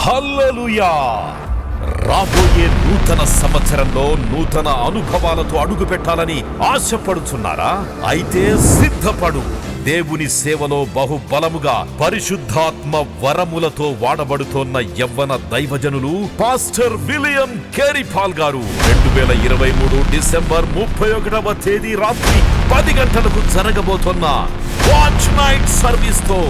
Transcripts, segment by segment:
Hallelujah! రాబోయే నూతన సంవత్సరంలో నూతన అనుభవాలతో అడుగు పెట్టాలని ఆశపడుచున్నారా? అయితే సిద్ధపడు. దేవుని సేవలో బహుబలముగా పరిశుద్ధాత్మ వరములతో వాడబడుతోన్న యవ్వన దైవజనులు పాస్టర్ విలియం కేరిపాల్ గారు. రెండు వేల ఇరవై మూడు డిసెంబర్ ముప్పై ఒకటవ తేదీ రాత్రి పది గంటలకు జరగబోతున్న వాచ్ నైట్ సర్వీస్తో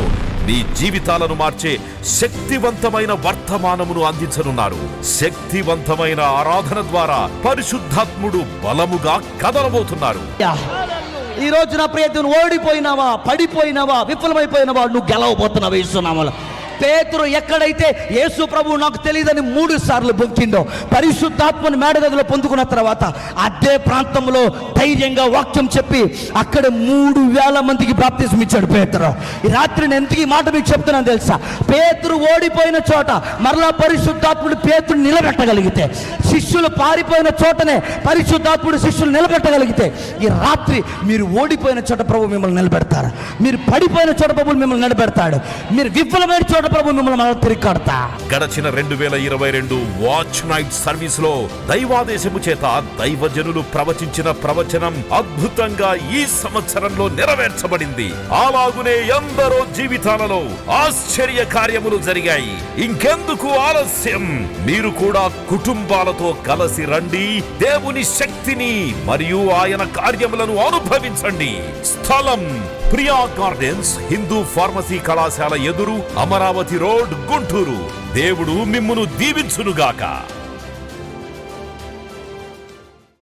మీ జీవితాలను మార్చే శక్తివంతమైన వర్తమానమును అందించనున్నారు. శక్తివంతమైన ఆరాధన ద్వారా పరిశుద్ధాత్ముడు బలముగా కదలబోతున్నారు. యా. ఈ రోజు నా ప్రియతను ఓడిపోయినావా పడిపోయినావా విఫలమైపోయినావా నువ్వు గెలవబోతున్నావు ఇస్తున్నామలో పేతురు ఎక్కడైతే యేసు ప్రభు నాకు తెలియదని మూడు సార్లు బొక్కిండో పరిశుద్ధాత్మను మేడగదిలో పొందుకున్న తర్వాత అదే ప్రాంతంలో ధైర్యంగా వాక్యం చెప్పి అక్కడ మూడు వేల మందికి బాప్తిజం ఇచ్చాడు పేతురు. ఈ రాత్రి నేను ఎందుకు ఈ మాట మీకు చెప్తున్నాను తెలుసా? పేతురు ఓడిపోయిన చోట మరలా పరిశుద్ధాత్ముడు పేతుడు నిలబెట్టగలిగితే శిష్యులు పారిపోయిన చోటనే పరిశుద్ధాత్ముడు శిష్యులు నిలబెట్టగలిగితే ఈ రాత్రి మీరు ఓడిపోయిన చోట ప్రభు మిమ్మల్ని నిలబెడతారు. మీరు పడిపోయిన చోట ప్రభు మిమ్మల్ని నిలబెడతాడు. మీరు విఫలమైన చోట ప్రభు మిమ్మల్ని తిరిగాడతా గడచిన రెండు వేల ఇరవై రెండు వాచ్ నైట్ సర్వీస్లో దైవాదేశము చేత దైవజనులు ప్రవచించిన ప్రవచనం అద్భుతంగా ఈ సంవత్సరంలో నెరవేర్చబడింది. అలాగునే ఎందరో జీవితాలలో ఆశ్చర్య కార్యములు జరిగాయి. ఇంకెందుకు ఆలస్యం? మీరు కూడా కుటుంబాలతో కలిసి రండి దేవుని శక్తిని మరియు ఆయన కార్యములను అనుభవించండి. స్థలం ప్రియా గార్డెన్స్ హిందూ ఫార్మసీ కళాశాల ఎదురు అమరావతి రోడ్ గుంటూరు. దేవుడు మిమ్మును దీవించునుగాక.